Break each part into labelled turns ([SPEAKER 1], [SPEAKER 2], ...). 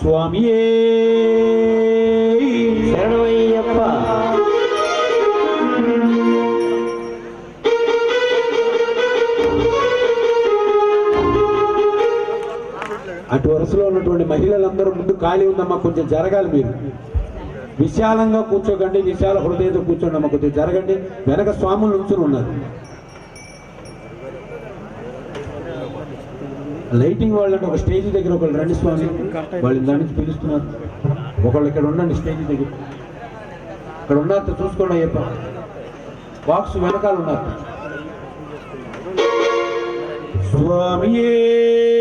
[SPEAKER 1] స్వామి
[SPEAKER 2] అటు వరుసలో ఉన్నటువంటి మహిళలందరూ ముందు ఖాళీ ఉందమ్మా కొంచెం జరగాలి మీరు. విశాలంగా కూర్చోకండి విశాల హృదయంతో కూర్చోండి అమ్మ కొంచెం జరగండి. వెనక స్వాములు నుంచుని ఉన్నారు. లైటింగ్ వాళ్ళని ఒక స్టేజ్ దగ్గర ఒకళ్ళు రండి స్వామి. వాళ్ళు దాని నుంచి పిలుస్తున్నారు. ఒకళ్ళు ఇక్కడ ఉండండి స్టేజ్ దగ్గర. ఇక్కడ ఉన్నారు చూసుకోండి అయ్యప్ప. బాక్స్ వెనకాల ఉన్నారు. స్వామియే!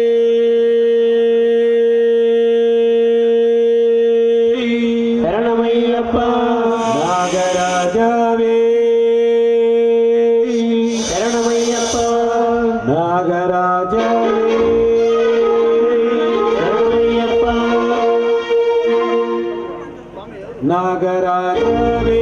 [SPEAKER 2] नागरागवे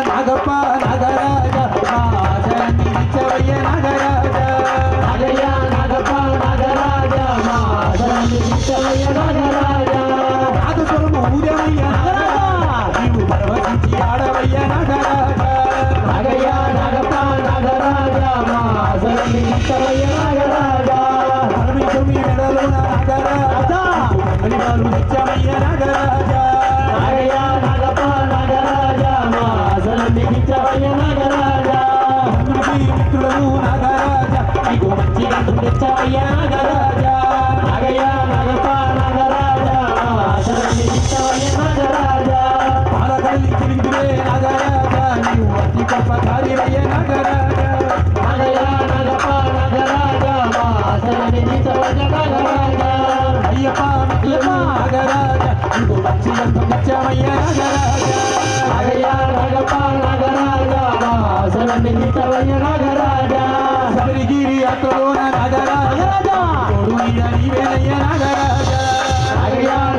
[SPEAKER 2] சபரிகிரி அத்தோன
[SPEAKER 1] நாகராஜா கொடுமையா நீ
[SPEAKER 2] வேலைய நாகராஜா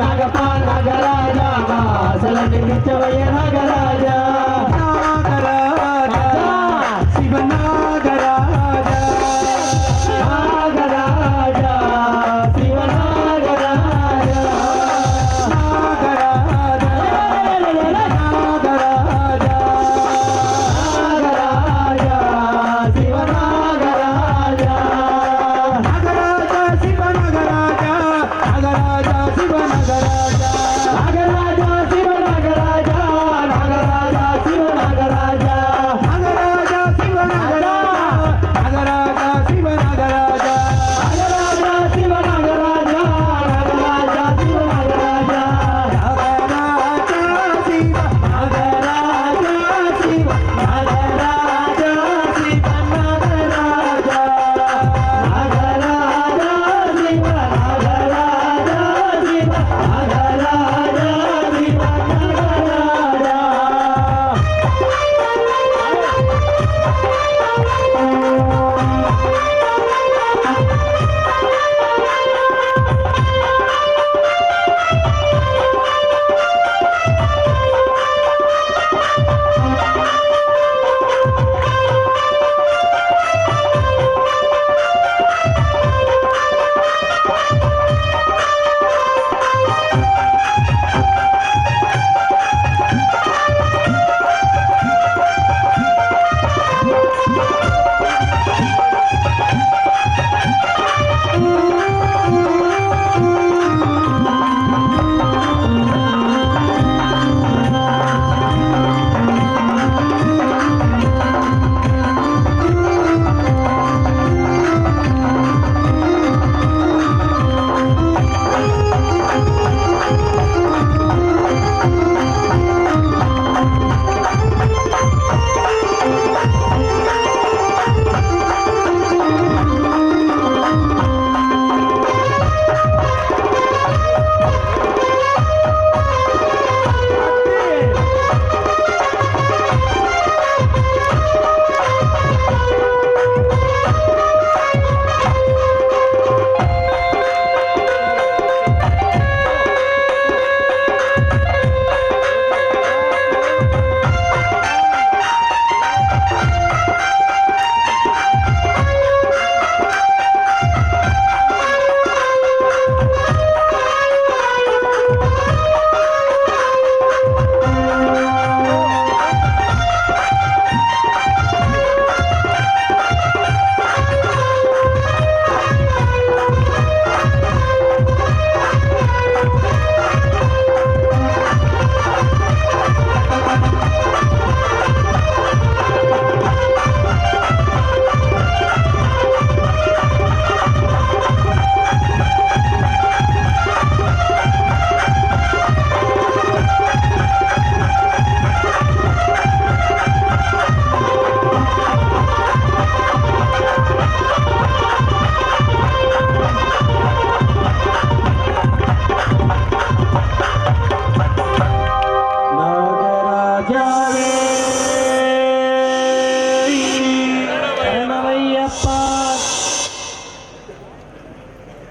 [SPEAKER 1] நாகப்பா நாகராஜா வாசல
[SPEAKER 2] நிச்சவையனா. Nada.